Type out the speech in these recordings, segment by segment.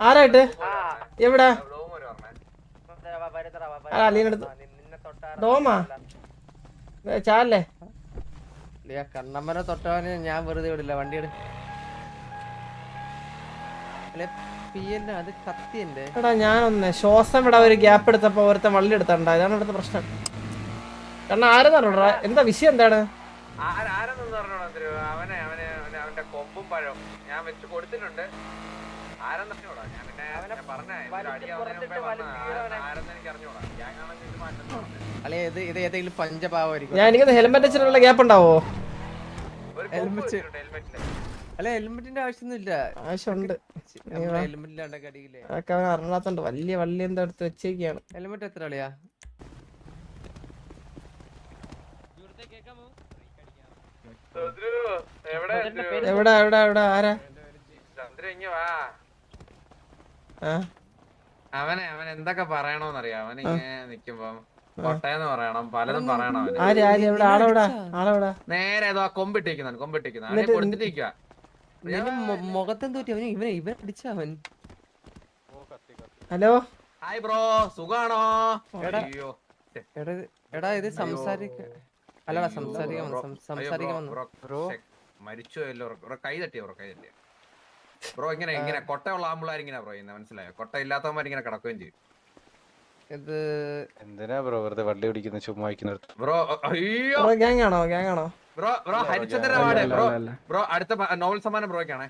ആരായിട്ടാ എവിടെ? അലീനടുത്ത് ഡോമാ ചാലേ കണ്ണമ്മനെ തൊട്ടവന് ഞാൻ വെറുതെ വിടില്ല വണ്ടിയുടെ എടാ. ഞാനൊന്ന് ശ്വാസം ഇവിടെ ഒരു ഗ്യാപ്പ് എടുത്തപ്പോ ഒരുത്ത വള്ളി എടുത്തണ്ട ഇതാണ് ഇവിടുത്തെ പ്രശ്നം. കാരണം ആരെന്നറിയടാ എന്താ വിഷയം എന്താണ്? ആര- ആരെന്ന് പറഞ്ഞോ ചന്ദ്രു അവനെ അവനെ അവനെ പഴവും ഞാൻ വെച്ച് കൊടുത്തിട്ടുണ്ട്. ആരെന്ന് അറിഞ്ഞൂടാ ഞാൻ പിന്നെ പറഞ്ഞ ആരെന്ന് എനിക്ക് അറിഞ്ഞൂടാ. ഞാൻ മാറ്റുന്നു ഞാൻ ഹെൽമെറ്റ് വെച്ചിട്ടുള്ള ഗ്യാപ്പ് ഉണ്ടാവോ? അല്ല ഹെൽമെറ്റിന്റെ ആവശ്യമൊന്നുമില്ല. ആവശ്യമുണ്ട്. ഹെൽമെറ്റിലാണ്ടൊക്കെ അടിയില്ലേ അതൊക്കെ അവൻ അറിഞ്ഞാത്തോണ്ട് വലിയ വള്ളി എന്താ എടുത്ത് വെച്ചേക്കാണ്. ഹെൽമെറ്റ് എത്ര കളിയാ ചന്ദ്രു എവിടെ എവിടെ എവിടെ ആരാ? അവനെ അവൻ എന്തൊക്കെ പറയണോന്നറിയാം? അവൻ ഇങ്ങനെ നിക്കുമ്പോ കൊട്ടയെന്ന് പറയണം പലതും പറയണം അവന്. നേരെ ഏതോ ആ കൊമ്പിട്ടിരിക്കുന്നാണ് കൊമ്പിട്ടിരിക്കുന്ന. അവനെ കൊടുത്തിട്ടിരിക്കുക അവന് ഇവനെ ഇവൻ പിടിച്ച അവൻ. ഹലോ? ഹായ് ബ്രോ സുഖാണോ? എടാ. അയ്യോ. എടാ ഇത്- സംസാരിക്ക അല്ലടാ സംസാരിക്കാൻ സംസാരിക്കാൻ ബ്രോ മരിച്ചു അല്ലോ ബ്രോ കൈ തട്ടിയോ ബ്രോ? കൈ തട്ടിയോ? ബ്രോ ഇങ്ങനെ ഇങ്ങനെ കൊട്ടയുള്ള ഉള്ള ഇങ്ങനെ ബ്രോ ഇങ്ങനെ മനസ്സിലായോ? കൊട്ട ഇല്ലാത്തവന്മാർ ഇങ്ങനെ കിടക്കുകയും ചെയ്യും. ഇത് എന്തിനാ ബ്രോ വെറുതെ വള്ളി പിടിക്കുന്ന ചുമ്മാ വയ്ക്കുന്നിടത്ത് ബ്രോ അയ്യോ! ബ്രോ ഗ്യാങ് ആണോ ഗ്യാങ് ആണോ bro bro Harichandra award bro bro അടുത്ത നോവൽ സമ്മാനം ബ്രോയ്ക്കാണേ.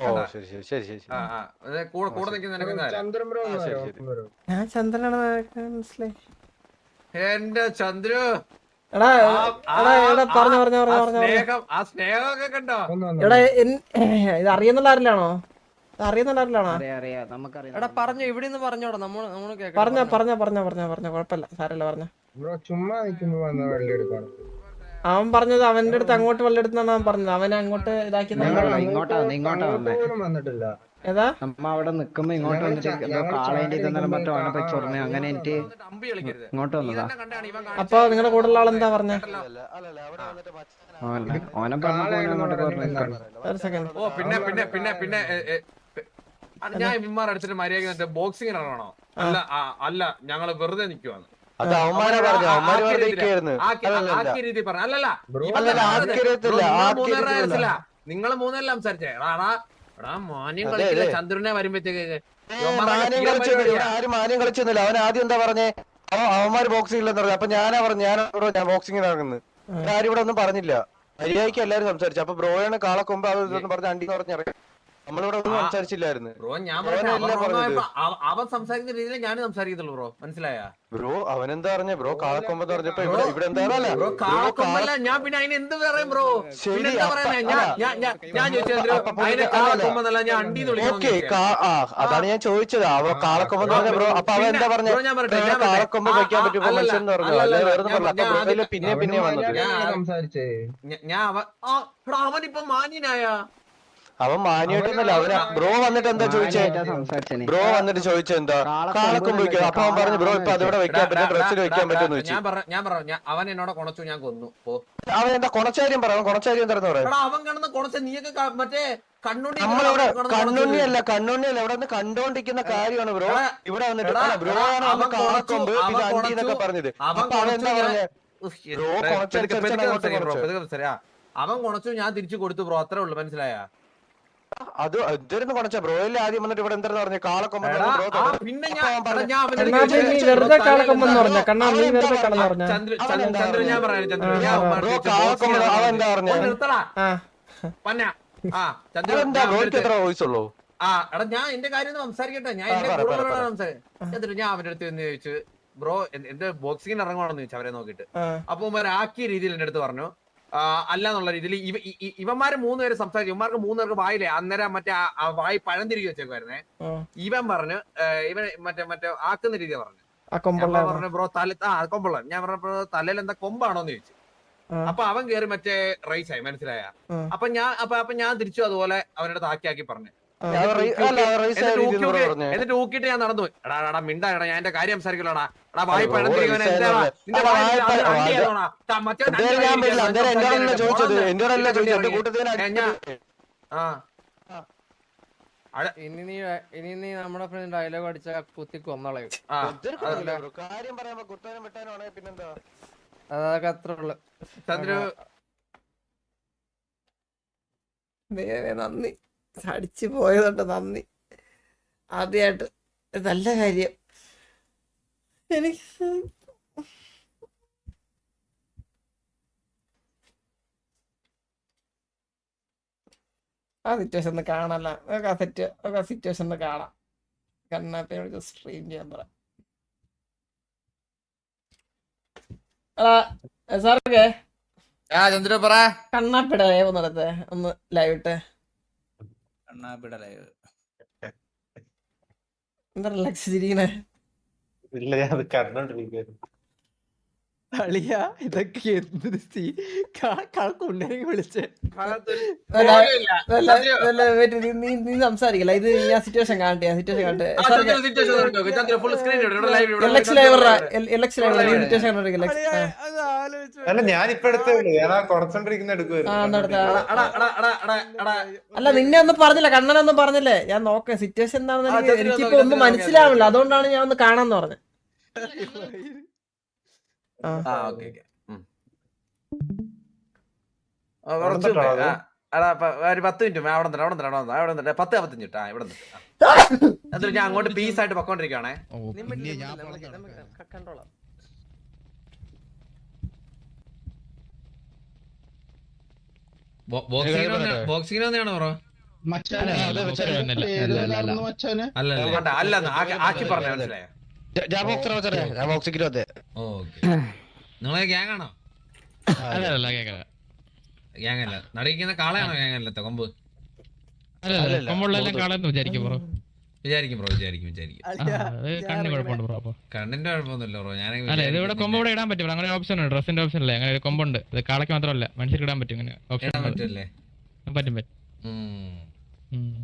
ഓ ശരി ശരി ശരി ശരി. ആ ആ. കൂടെ കൂടെ നിൽക്കുന്ന ശരി ശരി. ഞാൻ ചന്ദ്രനാണ് മനസ്സിലായി. എന്റെ ചന്ദ്രു! എടാ എടാ എടാ പറഞ്ഞു പറഞ്ഞു പറഞ്ഞു പറഞ്ഞു സ്നേഹം ആ സ്നേഹമൊക്കെ കണ്ടോ? എടാ ഇത് അറിയുന്നുള്ള ആരിലാണോ? ഇത് അറിയുന്നുള്ള ആരിലാണോ? എടാ പറഞ്ഞു ഇവിടെ നിന്ന് പറഞ്ഞോടാ നമ്മൾ നമ്മൾ കേൾക്കാം പറഞ്ഞ പറഞ്ഞ. പറഞ്ഞ പറഞ്ഞ പറഞ്ഞ കുഴപ്പമില്ല സാരല്ല പറഞ്ഞ. ബ്രോ ചുമ്മാ നിൽക്കുമ്പോ വന്ന വെള്ളി എടുക്കണം അവൻ പറഞ്ഞത് അവന്റെ അടുത്ത് അങ്ങോട്ട് വല്ലെടുത്താണ് അവൻ പറഞ്ഞത്. അവൻ അങ്ങോട്ട് ഇതാക്കി ഇങ്ങോട്ടാ, ഇങ്ങോട്ടാ വന്നിട്ടില്ല. ഏതാ? നമ്മ അവിടെ നിക്കുമ്പോ ഇങ്ങോട്ട് ഞങ്ങൾ വന്നിട്ട് ച- എന്തോ ഞങ്ങൾ കാളേന്റെ ഇതെന്നാലും ചാടി മറ്റോ അവനെ പോയി ചൊറഞ്ഞു അങ്ങനെ എനിക്ക് കളിക്കരുത് ഇങ്ങോട്ട് വന്നതാ. അപ്പൊ നിങ്ങളുടെ കൂടെ ഉള്ള ആളെന്താ പറഞ്ഞ? അല്ലല്ല അവിടെ വന്നിട്ട് ഓനെ ഓനെ ഓനെ അങ്ങോട്ട് പറഞ്ഞു ഒരു സെക്കൻഡ് ഓ പിന്നെ പിന്നെ പിന്നെ പിന്നെ ഞാൻ ഇമ്മാർ അടുത്തിട്ട് മര്യാദ ബോക്സിംഗ് ഇറങ്ങണോ അല്ല അല്ല ഞങ്ങൾ വെറുതെ നിക്കുവാന്ന്. അത് അവന്മാരെ പറഞ്ഞു അവന്മാര് അല്ലല്ല പറഞ്ഞു അല്ലല്ല നിങ്ങൾ. നിങ്ങൾ മൂന്നെല്ലാം സംസാരിച്ചേ എടാ മാന്യം അതെ, കളിക്കില്ല? ചന്ദ്രനെ വരുമ്പത്തേക്ക് സ്ഥിരം കളിച്ചൊന്നുമില്ല. ആരും മാന്യം കളിച്ചൊന്നുമില്ല. അവൻ ആദ്യം എന്താ പറഞ്ഞേ? അവൻ അവന്മാര് ബോക്സിംഗ് ഇല്ലെന്ന് പറഞ്ഞു. അപ്പൊ ഞാനാ പറഞ്ഞു ഞാൻ ബ്രോ ഞാൻ ബോക്സിംഗ് ഇറങ്ങുന്നു ആരും ഇവിടെ ഒന്നും പറഞ്ഞില്ല. മര്യാദയ്ക്ക് എല്ലാരും സംസാരിച്ചു. അപ്പൊ ബ്രോയാണ് കാളക്കൊമ്പ് അവർ പറഞ്ഞ പറഞ്ഞ് അണ്ടി പറഞ്ഞ് ഇറങ്ങി നമ്മളിവിടെ ഒന്നും. സംസാരിച്ചില്ലായിരുന്നു. ബ്രോ ഞാൻ പറഞ്ഞ അവൻ. അവ- അവൻ സംസാരിക്കുന്ന രീതിയിൽ ഞാൻ സംസാരിക്കത്തുള്ളൂ ബ്രോ. മനസ്സിലായ? ബ്രോ അവനെന്താ പറഞ്ഞേ ബ്രോ കാളക്കൊമ്പ് പറഞ്ഞപ്പോ ഇവിടെ ഇവിടെ എന്താ ബ്രോ കാളക്കൊമ്പല്ല ഞാൻ പിന്നെ അതിന് എന്ത് പറയും ബ്രോ? ശരി, പിന്നെ എന്താ അപ്പ- പറയുന്നേ? ഞാൻ അല്ല. ഞാൻ ഞാൻ ഞാൻ ചോദിച്ചത് അപ്പ പുള്ളി- അതിനെ അല്ലല്ല. കാളക്കൊമ്പെന്നല്ല ഞാൻ അണ്ടിന്ന് ഓക്കെ വിളിക്കണം ആ അതാണ് ഞാൻ ചോദിച്ചത്. അവ കാളക്കൊമ്പ് പറഞ്ഞ ബ്രോ അപ്പൊ അവൻ എന്താ പറഞ്ഞേ? ബ്രോ ഞാൻ പറയട്ടെ, ഞാൻ "ബ്രോ, പറയട്ടെ. കാളക്കൊമ്പ് വയ്ക്കാൻ ആ, പറ്റുമോ മനുഷ്യൻ പറഞ്ഞു? അല്ല? അല്ലെ വേറെ ഞാൻ- പറഞ്ഞു? അപ്പൊ ഞാൻ ബ്രോയിൽ പിന്നെ പിന്നെ വന്നത്. ഞാൻ- സംസാരിച്ചേ. ഞാൻ അവൻ ആ എടാ അവനിപ്പൊ മാന്യനായ? അവൻ മാന്യമായിട്ടൊന്നല്ല അവന് ബ്രോ വന്നിട്ട് എന്താ ചോദിച്ചേ? ബ്രോ വന്നിട്ട് ചോദിച്ചേ എന്താ? കാളക്കൊമ്പ് വെക്കാം അപ്പൊ അവൻ പറഞ്ഞു ബ്രോ ഇപ്പൊ അതിവിടെ വെക്കാൻ പറ്റും ഡ്രസ്സിൽ വെക്കാൻ പറ്റുമെന്ന് ചോദിച്ചു. ഞാൻ പറ ഞാൻ പറഞ്ഞു അവൻ എന്നോട് കൊണച്ചു ഞാൻ കൊന്നു. അവൻ എന്താ കൊണച്ചാര്യം പറ. അവൻ കൊണച്ചാര്യം എന്താണെന്ന് പറയാം അവൻ കിടന്ന് കൊണച്ച നീയൊക്കെ ക- മറ്റേ കണ്ണുണ്ണി നമ്മളിവിടെ കിടന്ന് കൊണച്ചത്. കണ്ണുണ്ണിയല്ല കണ്ണുണ്ണിയല്ല. ഇവിടെ നിന്ന് കണ്ടോണ്ടിരിക്കുന്ന കാര്യമാണ് ബ്രോ. ഇവിടെ വന്നിട്ട് ബ്രോ ആണ് അവൻ കാളക്കൊമ്പ് പിന്നെ അണ്ടി എന്നൊക്കെ പറഞ്ഞത് അപ്പൊ അവൻ എന്താ പറഞ്ഞേ? Bro പെതുക്കെ- കൊണച്ചടിച്ച് പെതുക്കെ bro, കൊണച്ചു. പെതുക്കെ അവൻ കൊണച്ചു ഞാൻ തിരിച്ചു കൊടുത്തു ബ്രോ. അത്രേ ഉള്ളു മനസ്സിലായ? അത് ഇതൊരുന്ന് കൊണച്ച. ബ്രോയിൽ ആദ്യം വന്നിട്ട് ഇവിടെ എന്താ പറഞ്ഞു? കാളക്കൊമ്പ് എടാ ആ പിന്നെ പറഞ്ഞു, കണ്ണാ നീ വെറുതെ കണ്ണാ പറഞ്ഞ ചന്ദ്ര ഞാൻ? പറയാം ചന്ദ്ര ബ്രോ, പറഞ്ഞെ? പന്ന ആ ചന്ദ്ര എന്താ ബ്രോയ്ക്ക് എത്ര വോയിസ് ഉള്ളൂ? ആ എടാ ഞാൻ എന്റെ കാര്യം ഒന്ന് സംസാരിക്കട്ടെ. ഞാൻ എന്റെ സംസാരിക്കും ഞാൻ അവന്റെ അടുത്ത് എന്ന് ചോദിച്ചു ബ്രോ എന്റെ ബോക്സിങ്ങിന് ഇറങ്ങുവാണെന്ന് ചോദിച്ചു അവരെ നോക്കിട്ട് അപ്പൊ ആക്കിയ രീതിയിൽ എന്റെ അടുത്ത് പറഞ്ഞു. അല്ല എന്നുള്ള രീതിയിൽ ഇവ ഇവന്മാര് മൂന്ന് പേര് സംസാരിച്ചു ഇവന്മാർക്ക് മൂന്നുപേർക്ക് വായില്ലേ? അന്നേരം മറ്റേ വായി പഴം തിരികെ വെച്ചേക്കുവായിരുന്നേ ഇവൻ പറഞ്ഞു ഇവൻ മറ്റേ മറ്റേ ആക്കുന്ന രീതി പറഞ്ഞു. പറഞ്ഞു ബ്രോ തല ആ കൊമ്പുള്ള. ഞാൻ പറഞ്ഞപ്പോ തലയിൽ എന്താ കൊമ്പാണോന്ന് ചോദിച്ചു. അപ്പൊ അവൻ കേറി മറ്റേ റൈസ് ആയി മനസ്സിലായ. അപ്പൊ ഞാൻ അപ്പൊ അപ്പൊ ഞാൻ തിരിച്ചു അതുപോലെ അവനോട് ആക്കി പറഞ്ഞു. എന്നിട്ട് ഊക്കിട്ട് ഞാൻ നടന്നു. എടാ എടാ മിണ്ടാടാ ഞാൻ എന്റെ കാര്യം സംസാരിക്കലോടാ. എടാ വായി ആ. ഇനി നീ ഇനി നീ നമ്മുടെ ഫ്രണ്ട് ഡയലോഗ് അടിച്ച കുത്തി കൊന്നളയും അതൊക്കെ അത്ര ഉള്ളു. നന്ദി. അടിച്ചു പോയതുകൊണ്ട് നന്ദി. ആദ്യമായിട്ട് നല്ല കാര്യം. എനിക്ക് ആ സിറ്റുവേഷൻ ഒന്ന് കാണല്ല ആ സെറ്റ് ആ സിറ്റുവേഷൻ ഒന്ന് കാണാം. കണ്ണാപ്പിനോട് സ്ട്രീം ചെയ്യാൻ പറ. സാറൊക്കെ? ആ ചന്ദ്ര പറ. കണ്ണാപ്പിടെ ലൈവ് നടത്തേ ഒന്ന് ലൈവ് ഇട്ട്. ലൈവ് എന്താ റിലാക്സ് ചിരിക്കണേ ഇല്ല ഞാൻ അത് കണ്ടോണ്ടിരിക്കുന്നു അളിയ ഇതൊക്കെ എന്ത് കണക്കുണ്ടെങ്കിൽ വിളിച്ച്. നീ സംസാരിക്കില്ല. ഇത് ഞാൻ സിറ്റുവേഷൻ കാണട്ടെ ഞാൻ സിറ്റുവേഷൻ കാണട്ടെ. അല്ല അല്ല നിന്നെ ഒന്നും പറഞ്ഞില്ല. കണ്ണനൊന്നും പറഞ്ഞില്ലേ? ഞാൻ നോക്കാം സിറ്റുവേഷൻ എന്താണെന്ന് എനിക്കിപ്പോ ഒന്നും മനസ്സിലാവില്ല. അതുകൊണ്ടാണ് ഞാൻ ഒന്ന് കാണാന്ന് പറഞ്ഞത്. ആ. ഒരു പത്ത് മിനിറ്റ് ആ ഞാൻ അങ്ങോട്ട് ആയിട്ട് ഞാൻ മച്ചാനെ. അല്ല, മച്ചാനെ അല്ലല്ല ആക്കി- ആക്കി പറഞ്ഞ മനസ്സിലായോ? നിങ്ങളെ ഗ്യാങ് ആണോ? ഗ്യാങ് അല്ല നടിക്കുന്ന കാളയാണോ ഗ്യാങ് അല്ലത്തെ കൊമ്പ്. കൊമ്പുള്ളതെല്ലാം കാളെന്ന് വിചാരിക്കും ബ്രോ. വിചാരിക്കും ബ്രോ വിചാരിക്കും വിചാരിക്കും. കണ്ണിന് കുഴപ്പമുണ്ട് ബ്രോ അപ്പൊ. കണ്ണിന്റെ കുഴപ്പമൊന്നുമില്ല ബ്രോ ഞാൻ അല്ല ഇത് ഇവിടെ കൊമ്പ് ഇവിടെ ഇടാൻ പറ്റും അങ്ങനെ ഓപ്ഷൻ ഉണ്ട്. ഡ്രസ്സിന്റെ ഓപ്ഷൻ അല്ലേ? അങ്ങനെ കൊമ്പുണ്ട്. ഇത് കാളയ്ക്ക് മാത്രമല്ല. മനുഷ്യർക്ക് ഇടാൻ പറ്റും ഇങ്ങനെ ഓപ്ഷൻ പറ്റും പറ്റും.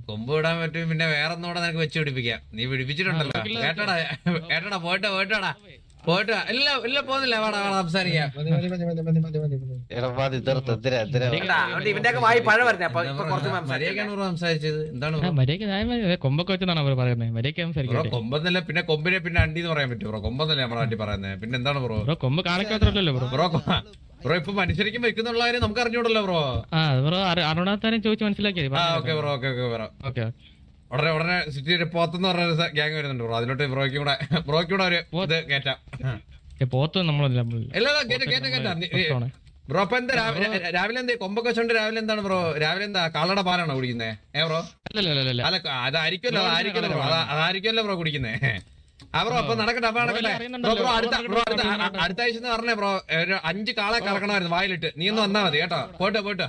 കൊമ്പ് വിടാൻ പറ്റും പിന്നെ വേറെ ഒന്നുകൂടെ നിനക്ക് വെച്ച് പിടിപ്പിക്കാം. നീ പിടിപ്പിച്ചിട്ടുണ്ടല്ലോ. ഏട്ടടാ ഏട്ടടാ പോയിട്ടോ പോയിട്ടോടാ. പോയിട്ടോ ഇല്ല ഇല്ല പോന്നില്ല വേടാ വേണം സംസാരിക്കാം. സംസാരിച്ചത്? എന്താണ്? കൊമ്പൊക്കെ വെച്ചെന്നാണ് പറയുന്നത് പിന്നെ കൊമ്പിനെ പിന്നെ അണ്ടി എന്ന് പറയാൻ പറ്റും ബ്രോ നമ്മളെ അണ്ടി പറയുന്നത് പിന്നെ എന്താണ് ബ്രോ? ബ്രോ കൊമ്പ് കാണിക്കാത്തല്ലോ ബ്രോ. ബ്രോ ബ്രോ ഇപ്പൊ മനുഷ്യരിക്കും വെക്കുന്നുള്ള കാര്യം നമുക്ക് അറിഞ്ഞൂടല്ലോ ബ്രോ ആ ബ്രോ അറിയാത്താരും ചോദിച്ച് മനസ്സിലാക്കിയത് ആ okay bro okay okay bro okay ഉടനെ ഉടനെ സിറ്റിയുടെ പോത്തെന്ന് പറഞ്ഞ ഗ്യാങ് വരുന്നുണ്ട് ബ്രോ അതിലോട്ട് ബ്രോയ്ക്കും കൂടെ ബ്രോയ്ക്കും കൂടെ ഒരു ഇത് കേറ്റാം. പോത്ത് നമ്മളല്ല കേറ്റ കേറ്റ കേറ്റാ. ബ്രോ അപ്പൊ എന്താ രാവിലെ എന്താ? കൊമ്പൊക്കെ വെച്ചോണ്ട് രാവിലെ എന്താണ് ബ്രോ രാവിലെ എന്താ? കാളയുടെ പാലാണോ കുടിക്കുന്നേ? ഏ ബ്രോ അല്ല അതായിരിക്കുമല്ലോ അതായിരിക്കുമല്ലോ അതായിരിക്കുമല്ലോ ബ്രോ കുടിക്കുന്നേ. ബ്രോ അപ്പൊ നടക്കട്ടെ അപ്പൊ നടക്കട്ടെ. ബ്രോ ബ്രോ അടുത്ത ബ്രോ അടുത്ത അടുത്ത ആഴ്ച എന്ന് പറഞ്ഞേ ബ്രോ ഒരു അഞ്ച് കാളെ കറക്കണമായിരുന്നു വായിലിട്ട്. നീ ഒന്ന് വന്നാ മതി കേട്ടോ. പോട്ടെ പോട്ടെ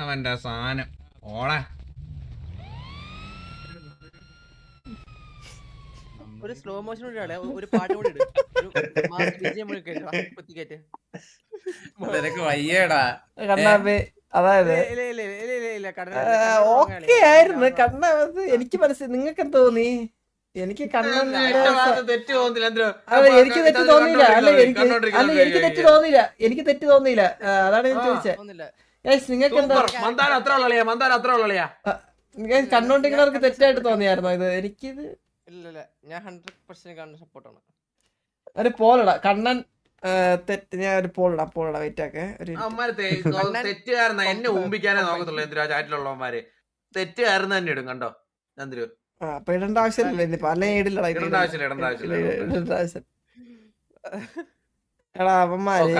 അവന്റെ സാധനം. ഓളെ. ഒരു സ്ലോ മോഷൻ കൂടി ഒരു പാട്ട് കൂടി. നിനക്ക് വയ്യേടാ. അതായത് ഓക്കെ ആയിരുന്നു കണ്ണ എനിക്ക് മനസ്സിലായി. നിങ്ങൾക്ക് എന്ത് തോന്നി? എനിക്ക് കണ്ണന്റെ തെറ്റ് തോന്നില്ല. എനിക്ക് തെറ്റ് തോന്നിയില്ല. അല്ല എനിക്ക് അല്ല എനിക്ക് തെറ്റ് തോന്നിയില്ല. എനിക്ക് തെറ്റ് തോന്നിയില്ല. അതാണ് ഞാൻ ചോദിച്ചത് നിങ്ങൾക്ക് എന്താ കണ്ടോണ്ടിരിക്കുന്നവർക്ക് തെറ്റായിട്ട് തോന്നിയായിരുന്നോ ഇത്? എനിക്കിത് ഇല്ല, ഇല്ല, ഞാൻ ഹൺഡ്രഡ് പെർസെന്റ് കാണുന്ന സപ്പോർട്ടാണ് ഒരു പോലടാ. കണ്ണൻ തെറ്റ് ഞാൻ ഒരു പോളടാ പോളടാ വെയിറ്റ് ആക്കെ. ഒരു അവന്മാര് എന്നെ ഊമ്പിക്കാനേ നോക്കത്തുള്ളൂ എന്തിനാ ചാറ്റിലുള്ളവന്മാര് തെറ്റുകാരൻ തന്നെ ഇടും കണ്ടോ? ആ അപ്പൊ ഇടേണ്ട ആവശ്യമില്ല. ഇനിയിപ്പോ അല്ലെങ്കിൽ ഇടില്ലടാ ഇടേണ്ട ആവശ്യമില്ല, ഇടേണ്ട ആവശ്യമില്ല, ഇടേണ്ട ആവശ്യം. എടാ അവന്മാര്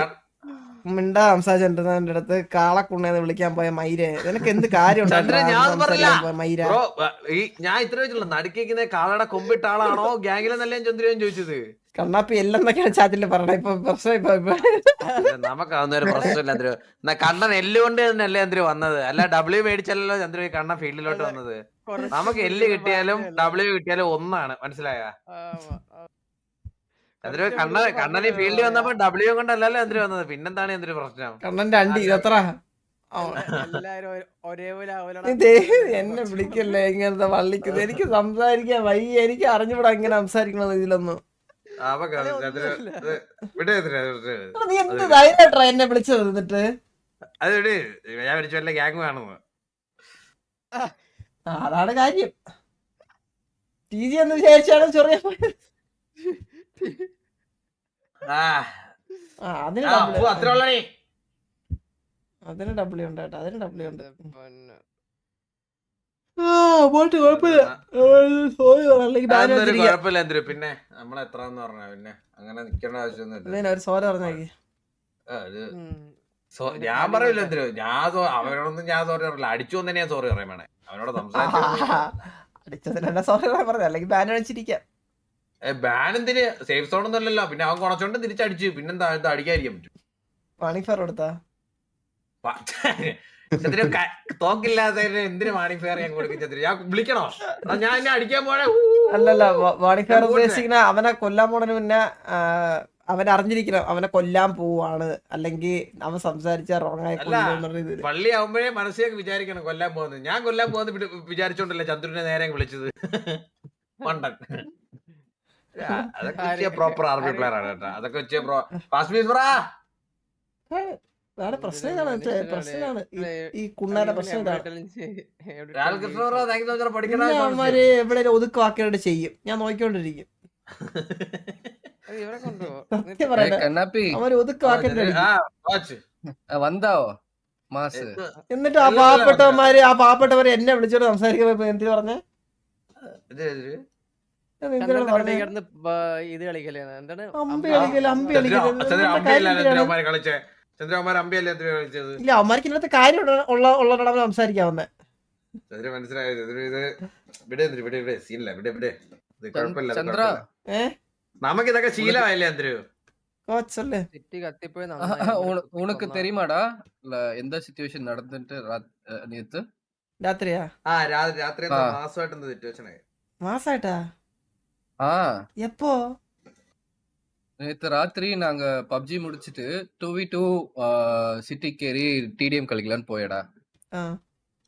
മിണ്ടാ സംസാരിച്ചിട്ട് അടുത്ത് കാളക്കുണ്ണേന്ന് വിളിക്കാൻ പോയ മൈര. നിനക്ക് എന്ത് കാര്യം മൈര? ബ്രോ ഈ ഞാൻ ഇത്ര വെച്ചുള്ളൂ നടുക്കിക്കുന്ന കാളയുടെ കൊമ്പിട്ട ആളാണോ? ഗ്യാങ്ങിലെന്നല്ലേ ചന്ദ്രൻ ചോദിച്ചത്. കണ്ണാപ്പി എല്ലാം എന്നൊക്കെയാണ് ചാറ്റിൽ പറഞ്ഞത്. ഇപ്പൊ പ്രശ്നം ഇപ്പൊ നമുക്ക് അതൊന്നും ഒരു പ്രശ്നമില്ല ചന്ദ്രു. കണ്ണൻ എല്ലുകൊണ്ട് തന്നെയല്ലേ ചന്ദ്രു വന്നത്? അല്ല ഡബ്ല്യു മേടിച്ചല്ലോ ചന്ദ്രു കണ്ണൻ ഫീൽഡിലോട്ട് വന്നത്. നമുക്ക് എല്ല് കിട്ടിയാലും ഡബ്ല്യു കിട്ടിയാലും ഒന്നാണ്. മനസ്സിലായ? ചന്ദ്രു കണ്ണ കണ്ണൻ ഈ ഫീൽഡിൽ വന്നപ്പോ ഡബ്ല്യു കൊണ്ടല്ലല്ലോ എന്തിനു വന്നത്? പിന്നെന്താണ് എന്തൊരു പ്രശ്നം? കണ്ണൻ രണ്ട് ഇതെത്ര. എന്നെ വിളിക്കല്ലേ ഇങ്ങനത്തെ വള്ളിക്കുന്നത് എനിക്ക് സംസാരിക്കാൻ വയ്യ. എനിക്ക് അറിഞ്ഞൂടാ ഇങ്ങനെ സംസാരിക്കണത് ഇതിലൊന്നും. നീ എന്ത് ധൈര്യമായിട്ടാ എന്നെ വിളിച്ചത് എന്നിട്ട്? അത് ഞാൻ വിളിച്ചു വല്ല ഗ്യാങ് കാണുന്നു അതാണ് കാര്യം. ടി ജി എന്ന് വിചാരിച്ചാണ് ചെറിയ അതിന് ഡബിൾ അപ്പു അതിന് ഡബിൾ ഉണ്ട് കേട്ടോ അതിന് ഡബിൾ ഉണ്ട്. പിന്നെ. നമ്മൾ എത്രാന്ന് പിന്നെ അങ്ങനെ നിക്കേണ്ട ആവശ്യമൊന്നുമില്ല. ഒരു പറഞ്ഞേക്ക് ഞാൻ പറയില്ല എന്തിനു. ഞാൻ അവനോടൊന്നും ഞാൻ സോറി പറയില്ല. അടിച്ചു തന്നെ ഞാൻ സോറി പറയാൻ വേണേ അവനോട് സംസാരിച്ചു സോറി അല്ലെങ്കിൽ ബാൻ ബാൻ എന്തിന്? സേഫ് സോൺ ഒന്നല്ലല്ലോ പിന്നെ അവൻ കുറച്ചോണ്ട് തിരിച്ചടിച്ചു. പിന്നെന്താ ഇത് അടിക്കാതിരിക്കാൻ പറ്റും. കൊടുത്താ? ചന്ദ്രു തോക്കില്ലാതെ എന്തിനു ഫെയർ ഞാൻ കൊടുക്കും ചന്ദ്രു ഞാൻ വിളിക്കണോ? ഞാൻ എന്നെ അടിക്കാൻ പോണേ. അല്ലല്ല ഫെയർ ഉദ്ദേശിക്കുന്ന അവനെ കൊല്ലാൻ പോണതിന് മുന്നേ അവൻ അറിഞ്ഞിരിക്കണം അവനെ കൊല്ലാൻ പോവാണ്. അല്ലെങ്കിൽ അവൻ സംസാരിച്ച റോങ് ആയി അല്ല. കൊല്ലുമെന്നുള്ള രീതിയിൽ. പള്ളി ആവുമ്പോഴേ മനസ്സിലേക്ക് വിചാരിക്കണം കൊല്ലാൻ പോകുന്നത് ഞാൻ കൊല്ലാൻ പോകുന്നത് വിചാരിച്ചോണ്ടല്ലേ ചന്ദ്രനെ നേരെ വിളിച്ചത്. മണ്ടൻ. അതൊക്കെ പ്രോപ്പർ ആർമി പ്ലെയർ ആണ് കേട്ടോ. അതൊക്കെ വെച്ച പ്രോ അതാണ് പ്രശ്നം ഇതാണ് പ്രശ്നമാണ് ഈ- ഈ കുണ്ണാന്റെ പ്രശ്നം ഇതാണ്. അവന്മാര് എവിടെ ഒതുക്കമാക്കിയിട്ട് ചെയ്യും. ഞാൻ നോക്കിക്കൊണ്ടിരിക്കും. വந்தாവോ മാസ്. എന്നിട്ട് ആ പാവപ്പെട്ടവന്മാര് ആ പാവപ്പെട്ടവര് എന്നെ വിളിച്ചോട് സംസാരിക്കാൻ എന്ത് പറഞ്ഞേ? ഇത് ഇത് ഞാൻ എന്തിനാണ് പറഞ്ഞേ? കിടന്ന് ബ- ഇത് കളിക്കലേ എന്താണ്? അമ്പി കളിക്കൽ അമ്പി കളിക്കൽ ചന്ദ്ര എന്തിന്റെ അമ്പിയല്ല കാര്യം എന്തിനാണ്? ചന്ദ്രമാര് അമ്പിയല്ലേ എന്തിനാ കളിച്ചത്? ഇല്ല അവന്മാർക്ക് ഇന്നത്തെ കാര്യം ഉള്ള- ഉള്ള ഉള്ളതാണ് സംസാരിക്കാവുന്നെ. ചന്ദ്ര മനസ്സിലായത് ഇവിടെ ഇവിടെ ഇവിടെ സീനില്ല ഇവിടെ ഇവിടെ ഇത് കുഴപ്പമില്ല ഇത് ചന്ദ്ര. കുഴപ്പമില്ല. ഏ നമുക്ക് ഇതൊക്കെ ശീലമായില്ലേ ചന്ദ്രു കോച്ചല്ലേ സിറ്റി കത്തിപ്പോയി உனக்கு தெரியுமாடா இல்ல எந்த சிச்சுவேஷன் நடந்துட்டு ராத்- அஹ், நேத்து രാത്രിയാ ആ രാ- രാത്രി എന്തോ ആ. മാസമായിട്ട് എന്ത് സിറ്റുവേഷൻ ആയി മാസായിട്ടാ ஆ എപ്പോ நேத்து ராத்திரி நாங்க பப்ஜி முடிச்சிட்டு two V two city carry TDM கழிக்கலான்னு போயடா ആ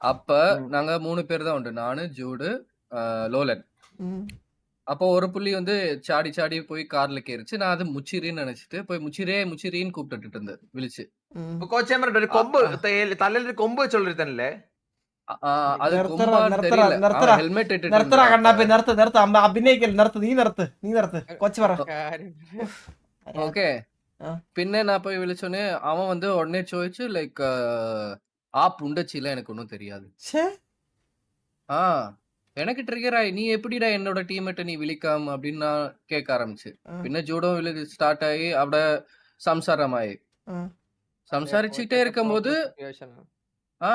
அப்ப நாங்க மூணு பேர் தான் உண்டு நானு ஜூடு ஆஹ், லோலன் ഉം. அப்போ ஒரு புள்ளி வந்து சாடி சாடி போய் கார்ல கேறிச்சு நான் அது முச்சிரின்னு நினைச்சிட்டு போய் முச்சிரே முச்சிரின்னு கூப்பிட்டுட்டு இருந்தேன் விழிச்சு ഉം. ഇപ്പൊ കോച്ച് ഞാൻ പറഞ്ഞിട്ട് ഒരു കൊമ്പ് തേയില- തലയിൽ ഒരു കൊമ്പ് വെച്ചുള്ളൊരുത്തനല്ലേ ஆ, ஆ, அது நிறுத்துறா, கொம்பான்னு நிறுத்துறா, தெரியல நிறுத்துறா. ஹெல்மெட் നിർത്തടാ കണ്ണാപ്പി നിർത്ത് നിർത്ത് അമ്മ അഭിനയിക്കൽ നിർത്ത് നീ നിർത്ത് നീ നിർത്ത് കൊച്ചു പറ ഓക്കെ ആ. പിന്നെ நான் போய் விழிச்சோன்னே அவன் வந்து உடனே ചോദിച്ചു லைக் ஆப் உண்டச்சில எனக்கு ஒன்றும் தெரியாது ഛേ ஆ எனக்கு ட்ரிகர் ஆகி நீ எப்படிடா என்னோட டீம்மேட்டை நீ விழிக்காம அப்படின்னு நான் கேட்க ஆரம்பிச்சு ആ, പിന്നെ ജൂഡോ വിളി സ്റ്റാർട്ട് ആയി അവിടെ സംസാരമായി ആ. സംസാരിച്ചിട്ടേ இருக்கும்போது ആ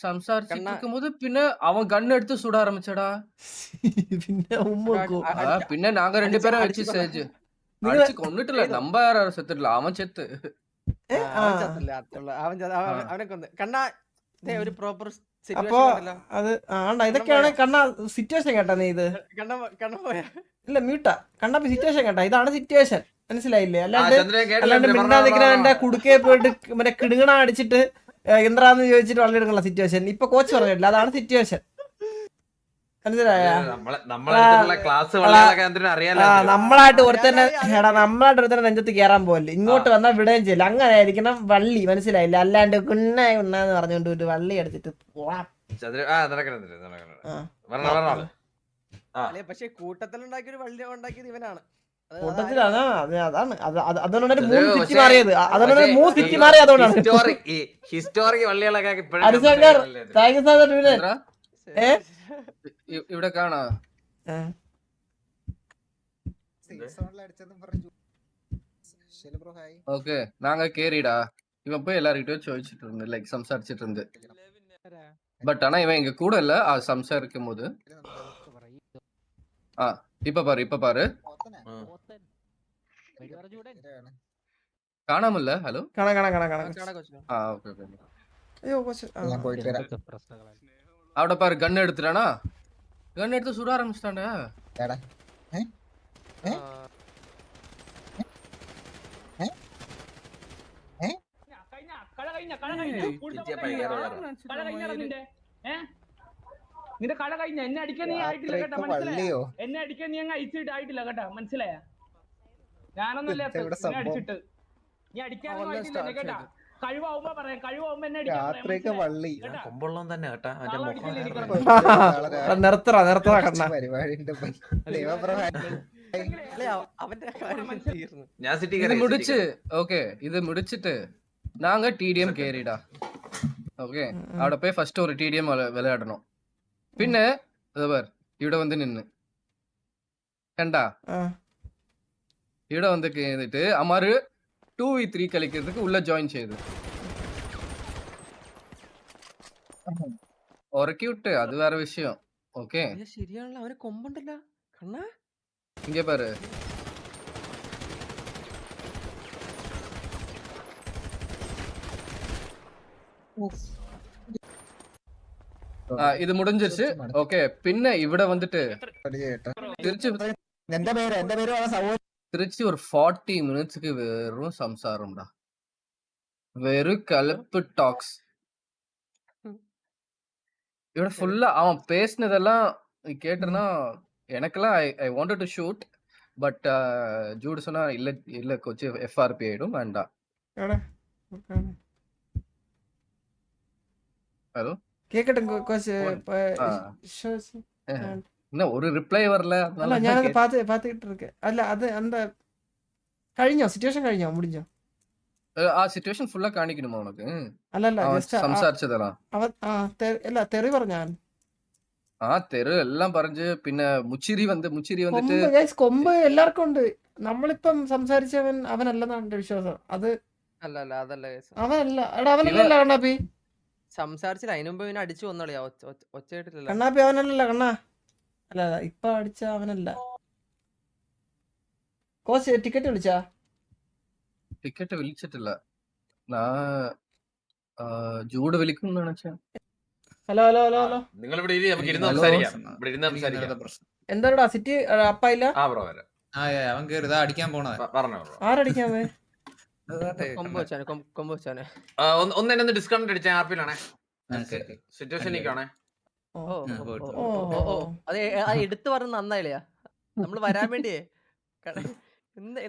സംസാരിച്ചിട്ട് കണ്ണാ- இருக்கும்போது പിന്നെ അവൻ ഗൺ എടുത്ത് സുട ആരംഭിച്ചടാ പിന്നെ ഉമ്മ വെക്കൂ. ആ, പിന്നെ നാങ്ക ரெண்டு பேரும் வச்சு சேஜ் നിങ്ങള് அடிச்சு கொன்னுட்டுல நம்ம யாரும் செத்துடல அவன் செத்து ഏ, ആ. അവൻ ചത്തില്ല, അത്രയുള്ളൂ. അവൻ ചത്ത- അവൻ- ആ. അവനെ കൊന്ന് കണ്ണാ ദേ ഒരു പ്രോപ്പർ അപ്പോ അത് ആണ്ട ഇതൊക്കെയാണ് കണ്ണ സിറ്റുവേഷൻ കേട്ടാ നീ ഇത്. ഇല്ല മ്യൂട്ടാ. കണ്ണ സിറ്റുവേഷൻ കേട്ടാ. ഇതാണ് സിറ്റുവേഷൻ മനസ്സിലായില്ലേ? അല്ലാണ്ട് അല്ലാണ്ട് ചന്ദ്രൻ, മിണ്ടാ പറഞ്ഞോ, നിൽക്കുന്നവന്റെ പറഞ്ഞോ. കുടുക്കയെ പോയിട്ട് മറ്റേ കിടുങ്ങണ അടിച്ചിട്ട് എന്താന്ന് ചോദിച്ചിട്ട് വളരെടുക്കുന്ന സിറ്റുവേഷൻ ഇപ്പൊ കോച്ച് പറഞ്ഞിട്ടില്ല. അതാണ് സിറ്റുവേഷൻ മനസ്സിലായ നമ്മളെ നമ്മളെടുത്തുള്ള ക്ലാസ് വളരെ എന്തിനും അറിയാലോ ആ ചന്ദ്രു. നമ്മളായിട്ട് ഒരുത്തന്നെ എടാ നമ്മളായിട്ട് ഒരുത്തന്നെ നെഞ്ചത്ത് കയറാൻ പോകില്ല ഇങ്ങോട്ട് വന്നാൽ വിടുകയും ചെയ്യില്ല. അങ്ങനെ ആയിരിക്കണം വള്ളി മനസ്സിലായില്ല? അല്ലാണ്ട് കുണ്ണ ഉണ്ണാന്ന് പറഞ്ഞുകൊണ്ട് ഒരു വള്ളി എടുത്തിട്ട് പോവാം. പക്ഷെ കൂട്ടത്തിലുണ്ടാക്കിയ ഒരു വള്ളി ഉണ്ടാക്കിയത് ഇവനാണ്. കൂട്ടത്തിലാണ്? അതാണ്. അതുകൊണ്ടാണ് മൂന്ന് സിറ്റി പക്ഷേ- മാറിയത്. അ- അതുകൊണ്ടാണ് മൂന്ന് സിറ്റി മാറിയത് അതുകൊണ്ടാണ്. ഹിസ്റ്റോറിക് വള്ളികളൊക്കെ താങ്ക് യു സാർ ഇവിടെ കാണാ? ഓക്കെ നാങ്ക കേറിടാ இவன் போய் எல்லார்கிட்டயும் ചോദിച്ചിട്ട് இருந்து லைக் பட் ஆனா இவன் எங்க கூட இல்ல சம்சாரிக்கும் போது ஆ இப்ப பாரு இப்ப பாரு കാണാമോ ഹലോ കാണാം കാണാം കാണാം കാണാം. ആ ഓക്കെ ഓക്കെ അയ്യോ ഞാൻ പോയിട്ട് വരാം. അവിടെ பாரு கன் எடுத்துட்டானா கன் எடுத்து சுட ஆரம்பிச்சிட்டான்டா എടാ ഏ? ആ, നിന്റെ കള കഴിഞ്ഞ എന്നെ അടിക്കാൻ നീ ആയിട്ടില്ല കേട്ടോ യാത്രയ്ക്ക് മനസ്സിലായോ വള്ളിയോ എന്നെ അടിക്കാൻ നീ അങ്ങ് അയച്ചിട്ട് ആയിട്ടില്ല കേട്ടോ മനസ്സിലായ ഞാനൊന്നല്ല ഇതെവിടെ എന്നെ സംഭവം? അടിച്ചിട്ട് നീ അടിക്കാനൊന്നും അവനെ ആയിട്ടില്ല എന്നെ start കേട്ടാ കഴിവാകുമ്പോ പറയാം. കഴിവാകുമ്പോ എന്നെ രാത്രിയൊക്കെ വള്ളി. കൊമ്പുള്ളം തന്നെ കേട്ടാ. നിർത്തറ നിർത്തറ ഞാൻ പരിപാടി ഇത് മുടിച്ച് ഓക്കെ ഇത് മുടിച്ചിട്ട് നാങ്ക ടി ഡി എം കേറിടാ ഓക്കെ അവിടെ പോയി ഫസ്റ്റ് ഒരു ടി ഡി എം വിലയാടണം. പിന്നെ ഇവിടെ വന്ന് നിന്ന്. കണ്ടാ? ഇവിടെ വന്ന് കഴിഞ്ഞിട്ട് അമാര് டூ வி த்ரீ கழிக்கிறதுக்கு உள்ள ஜாயின் செய்யுது ഉറക്കി വിട്ട് അത് വേറെ വിഷയം ഓക്കെ ശരിയാണല്ലോ അവന് കൊമ്പുണ്ടല്ലോ കണ്ണാ ഇങ്ങേ പാര് ഇത് മുടിഞ്ചിച്ച് ഓക്കെ പിന്നെ ഇവിടെ വന്നിട്ട് തിരിച്ചു എന്റെ പേര് എന്റെ പേര് സഹോദരൻ திருச்சி ஒரு ஃபார்ட்டி மினிட்ஸ்க்கு வெறும் சம்சாரம்டா. வெறும் கலப்பு டாக்ஸ் இவட ஃபுல்லா அவன் பேசினதெல்லாம் கேட்டனா எனக்கெல்லாம் I I wanted to shoot but Jude சொன்னா இல்ல இல்ல கொச்சு எஃப்ஆர்பி ஆயிடும் வேண்டாம். ஹலோ கேக்கட்டும் കൊ- കൊച്ച് ഇപ്പൊ ആ. ശ്വാസം. இன்னும் ஒரு ரிப்ளை வரல അല്ല அதனால ഞാനത് தான் പാത്ത് പാത്തിട്ട് ഇരിക്കെ അല്ല അത് എന്താ കഴിഞ്ഞോ സിറ്റുവേഷൻ കഴിഞ്ഞോ മുടിഞ്ഞോ கேட்டேன். ஆ சிச்சுவேஷன் ஃபுல்லா காணிக்கணுமா உனக்கு അല്ലല്ല அவன் ജസ്റ്റ് സംസാരിച്ചതെല്ലാം അവൻ ആ തെ- അല്ല തെറി പറഞ്ഞാൻ ആ തെരു എല്ലാം പറഞ്ഞ് പിന്നെ മുച്ചിരി വന്ന് മുച്ചിരി വന്നിട്ട് കൊമ്പ് guys, കൊമ്പ് എല്ലാവർക്കും ഉണ്ട് നമ്മളിപ്പം സംസാരിച്ചവൻ അവനല്ലെന്നാണ് എന്റെ വിശ്വാസം അത് അല്ല അല്ല അതല്ല കേസ് അവനല്ല എടാ അവനല്ലല്ല കണ്ണാപ്പി സംസാരിച്ചില്ല അതിനു മുമ്പ് പിന്നെ അടിച്ചു വന്നോളിയാ ഒച്ച കേട്ടിട്ടില്ല കണ്ണാപ്പി അവനല്ലല്ല കണ്ണാ അല്ല ഇപ്പൊ അടിച്ച അവനല്ല. കോച്ച് ടിക്കറ്റ് വിളിച്ചാ? ടിക്കറ്റ് വിളിച്ചിട്ടില്ല. ജൂഡ് വിളിക്കും ഹലോ ഹലോ ഹലോ ഹലോ. നിങ്ങൾ ഇവിടെ ഇരി നമുക്ക് ഇവിടെ എന്താടാ സിറ്റി അപ്പായില്ല? ആ ബ്രോ ആ അവൻ കേറി അടിക്കാൻ ആരടിക്കാൻ ഒന്ന് എന്നെ ഒന്ന് ഡിസ്കൗണ്ട് അടിച്ചാൽ ആപ്പിലാണേ. സിറ്റുവേഷൻ ആണേ. അത് എടുത്തു പറഞ്ഞ നന്നായില്ലയാ നമ്മൾ വരാൻ വേണ്ടിയേ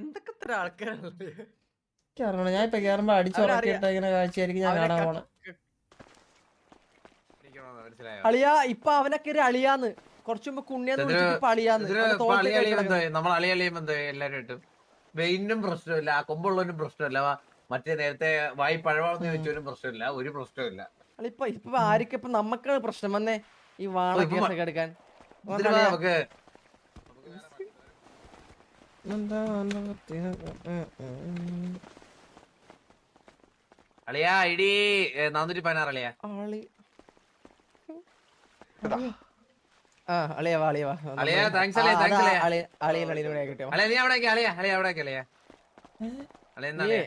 എന്തൊക്കെ ഇത്ര ആൾക്കാരുള്ളത് ഞാൻ ഇപ്പൊ കേറുമ്പോ അടിച്ചു അവനെ ഇങ്ങനെ കാഴ്ചയായിരിക്കും ഞാൻ അവനെ കാണാൻ മനസ്സിലായോ അളിയാ ഇപ്പൊ അവനൊക്കെ ഒരു അളിയാന്ന് കുറച്ചു മുമ്പ് കുണ്ണിയാന്ന് വെയിനും പ്രശ്നമില്ല ആ കൊമ്പുള്ളവനും പ്രശ്നമില്ല മറ്റേ നേരത്തെ വായി പഴവാണെന്ന് ചോദിച്ചവരും പ്രശ്നമില്ല ഒരു പ്രശ്നമില്ല അളി ഇപ്പൊ ഇപ്പൊ ആർക്ക് ഇപ്പൊ നമുക്കാണ് പ്രശ്നം വന്നേ ഈ ഓ, കേസൊക്കെ എടുക്കാൻ നമുക്ക്. അളിയാ ഐ നാനൂറ്റി പതിനാറ് അളിയാ. താങ്ക്സ് കിട്ടിയോ? നീ അവിടെ അളിയാ അളിയാ അവിടേക്ക് അളിയാ. അളിയ എന്താ നീ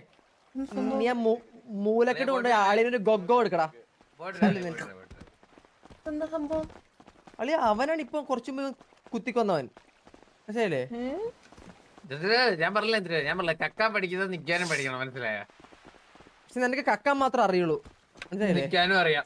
നീ ആ മൂ- മൂലക്കെട്ട് കൊണ്ട് ആളിനൊരു ഗൊഗ്ഗോ എടുക്കടാ. എന്താ സംഭവം? അളി അവനാണ് ഇപ്പൊ കുറച്ചു മുമ്പ് കുത്തിക്കൊന്നവൻ. മനസ്സിലായില്ലേ? ഞാൻ പറഞ്ഞില്ല എന്തിനാ? ഞാൻ പറഞ്ഞില്ല കക്കാൻ പഠിക്കുന്നത് നിക്കാനും പഠിക്കണം മനസ്സിലായ? പക്ഷെ നിനക്ക് കക്കാൻ മാത്രം അറിയുള്ളൂ. മനസ്സിലായില്ലേ? നിക്കാനും അറിയാം.